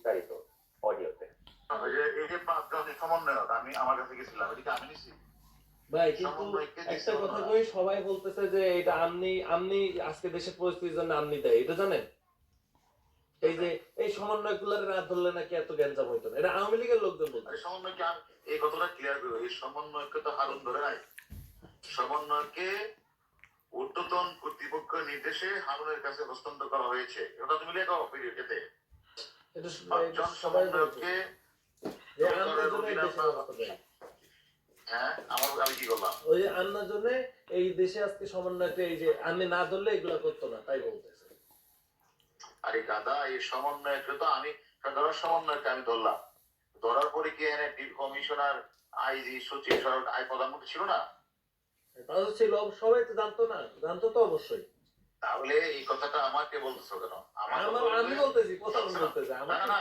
বিস্তারিত অডিওতে। ভাই কিন্তু একটা কথা কই সবাই বলতেছে যে এটা আমনি আমনি আজকে দেশের পরিস্থিতির জন্য আমনি দেয় এটা জানেন? এই যে এই সমন্বয়গুলার না ধরলে নাকি এত গ্যাঞ্জাম হইতো না এটা আওয়ামী লীগের লোকজন বলতে। সমন্বয়কে এই কথাটা ক্লিয়ার করব এই সমন্বয়কে তো হারুন ধরে নাই। সমন্বয়কে ঊর্ধ্বতন কর্তৃপক্ষের নির্দেশে হারুনের কাছে হস্তান্তর করা হয়েছে। ওটা তুমি লেখো ভিডিওতে এটা সবাই। হ্যাঁ আমার আমি কি করলাম ওই জন্য এই দেশে আজকে সমন্বয়টা এই যে আমি না ধরলে এগুলা করতো না তাই বলতেছে। আরে গাদা এই সমন্বয়কে তো আমি ধরার সমন্বয়কে আমি ধরলাম। ধরার পরে কি এনে কমিশনার আইজি সচিব সরকার আই প্রধানমন্ত্রী ছিল না? ছিল সবাই তো জানতো না। জানতো তো অবশ্যই। তাহলে এই কথাটা আমাকে বলতেছো কেন? আমি বলতেছি না, না,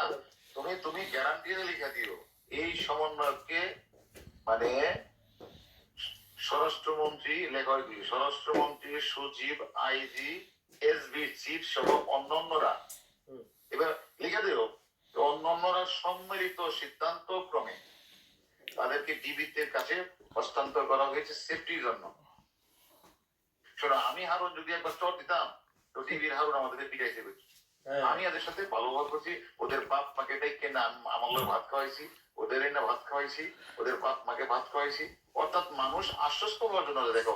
তুমি তুমি গ্যারান্টি লিখে দিও এই সমন্বয়কে মানে স্বরাষ্ট্রমন্ত্রী লেখক স্বরাষ্ট্রমন্ত্রী সচিব আইজি এসবি চিফ সহ অন্যান্যরা। এবার লিখে দিও অন্যান্যরা সম্মিলিত সিদ্ধান্ত ক্রমে তাদেরকে ডিবিতে কাছে হস্তান্তর করা হয়েছে সেফটির জন্য। শোনো আমি হারুন যদি একবার চট দিতাম তো ডিবির হারুন আমাদেরকে পিটাইছে বুঝি হ্যাঁ। আমি এদের সাথে ভালো ব্যবহার করছি ওদের বাপ মাকে ডেকে না আমার লোক ভাত খাওয়াইছি ওদের না ভাত খাওয়াইছি ওদের বাপ মাকে ভাত খাওয়াইছি। অর্থাৎ মানুষ আশ্বস্ত হওয়ার জন্য দেখো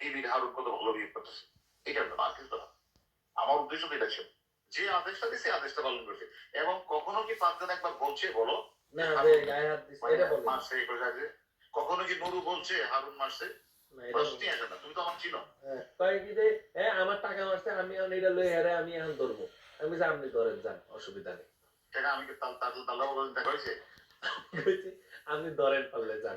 টিভির হারুন কত ভালো বিয়ে করতেছে। এটা না। আমার উদ্দেশ্য এটা ছিল। যে আদেশটা দিছে আদেশটা পালন করছে। এবং কখনো কি পাঁচজন একবার বলছে বলো? আছে কখনো কি নুরু বলছে হারুন মারছে? আমার হ্যাঁ, আমার টাকা মারছে আমি এটা লই হেরে আমি এখন ধরবো। আমি যে আপনি ধরেন যান অসুবিধা নেই। আপনি ধরেন পারলে যান।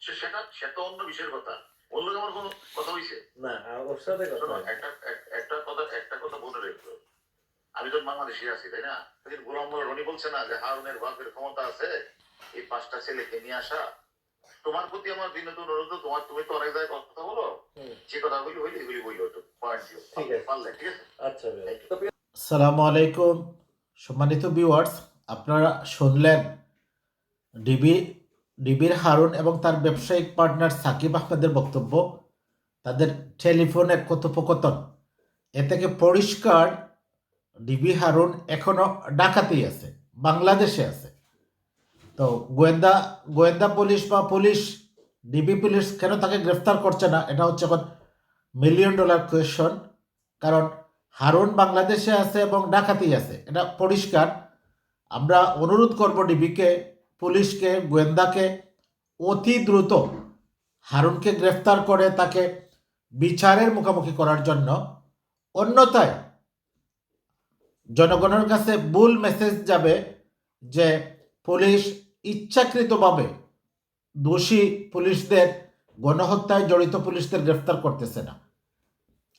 সেটা সেটা অন্য বিষয়ের কথা। লোক আমার কোনো কথা হয়েছে না ওর সাথে কথা একটা এক- একটা কথা একটা কথা মনে রেখো বাংলাদেশে আছি তাই না? গোলাম মোল্লা রনি বলছে না যে হারুনের বাপের ক্ষমতা আছে এই পাঁচটা ছেলেকে নিয়ে আসা। তোমার প্রতি আমার বিনোদ অনুরোধ তোমার তুমি তো অনেক জায়গায় কথা বলো। যে কথা বলি হইলে এগুলি পয়েন্ট দিও। পারলে ঠিক আছে? আচ্ছা আলাইকুম। সম্মানিত ভিউয়ার্স আপনারা শুনলেন ডিবি ডিবির হারুন এবং তার ব্যবসায়িক পার্টনার সাকিব আহমেদের বক্তব্য। তাদের টেলিফোনে কথোপকথন। এ থেকে পরিষ্কার ডিবি হারুন এখনও ডাকাতেই আছে, বাংলাদেশে আছে। তো গোয়েন্দা গোয়েন্দা পুলিশ বা পুলিশ, ডিবি পুলিশ কেন তাকে গ্রেফতার করছে না? এটা হচ্ছে এখন মিলিয়ন ডলার কোয়েশন কারণ হারুন বাংলাদেশে আছে এবং ঢাকাতেই আছে। এটা পরিষ্কার। আমরা অনুরোধ করব ডিবিকে, পুলিশকে, গোয়েন্দাকে, অতি দ্রুত হারুনকে গ্রেফতার করে তাকে বিচারের মুখোমুখি করার জন্য। অন্যথায় জনগণের কাছে ভুল মেসেজ যাবে যে পুলিশ ইচ্ছাকৃতভাবে দোষী পুলিশদের, গণহত্যায় জড়িত পুলিশদের গ্রেফতার করতেছে না।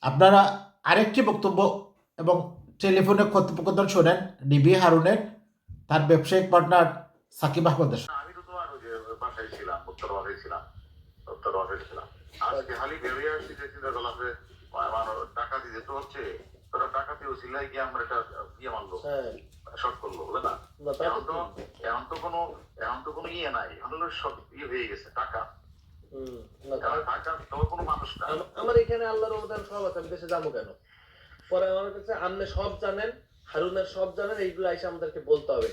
আপনারা আরেকটি বক্তব্য এবং টেলিফোনে কথোপকথন শোনেন ডিবি হারুনের, তার ব্যবসায়িক পার্টনার সাকিব আহমদের আমি তো ছিলাম আজকে খালি বেরিয়ে আসছি যে চিন্তা করলাম যে টাকা দিতে তো হচ্ছে। গিয়ে আমরা এটা ইয়ে মারলো হ্যাঁ। শর্ট করল বুঝলে না? এখন তো এখন তো কোনো এখন তো কোনো ইয়ে নাই। এখন সব ইয়ে হয়ে গেছে টাকা। আমার এখানে আল্লাহর অবদান সব আছে আমি দেশে যাব কেন? পরে আমার কাছে আপনি সব জানেন হারুনের সব জানেন এইগুলো এসে আমাদেরকে বলতে হবে।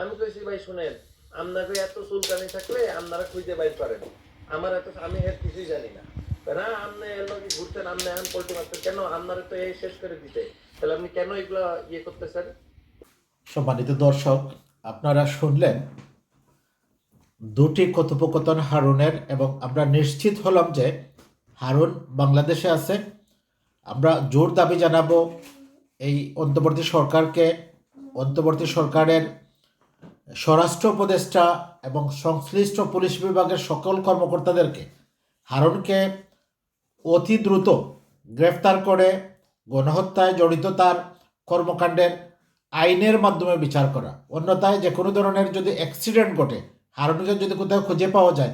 আমি কইছি ভাই শুনেন আপনাকে এত চুলকানি থাকলে আপনারা খুঁজে বাইর করেন। আমার এত আমি এর কিছুই জানি না। কেন? তো এই শেষ করে দিতে। তাহলে আপনি কেন ইয়ে করতেছেন? সম্মানিত দর্শক, আপনারা শুনলেন দুটি কথোপকথন হারুনের এবং আমরা নিশ্চিত হলাম যে হারুন বাংলাদেশে আছে। আমরা জোর দাবি জানাব এই অন্তর্বর্তী সরকারকে, অন্তর্বর্তী সরকারের স্বরাষ্ট্র উপদেষ্টা এবং সংশ্লিষ্ট পুলিশ বিভাগের সকল কর্মকর্তাদেরকে, হারুনকে অতি দ্রুত গ্রেফতার করে গণহত্যায় জড়িত তার কর্মকাণ্ডের আইনের মাধ্যমে বিচার করা। অন্যথায় যে কোনো ধরনের যদি অ্যাক্সিডেন্ট ঘটে হারুনকে যদি কোথাও খুঁজে পাওয়া যায়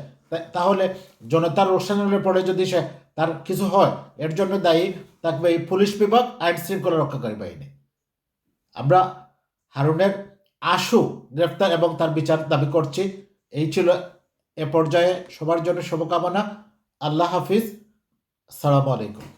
তাহলে জনতার রোশানের পরে যদি সে তার কিছু হয়, এর জন্য দায়ী থাকবে এই পুলিশ বিভাগ, আইন শৃঙ্খলা রক্ষাকারী বাহিনী। আমরা হারুনের আশু গ্রেফতার এবং তার বিচার দাবি করছি। এই ছিল এ পর্যায়ে সবার জন্য শুভকামনা। আল্লাহ হাফিজ। আসসালামু আলাইকুম।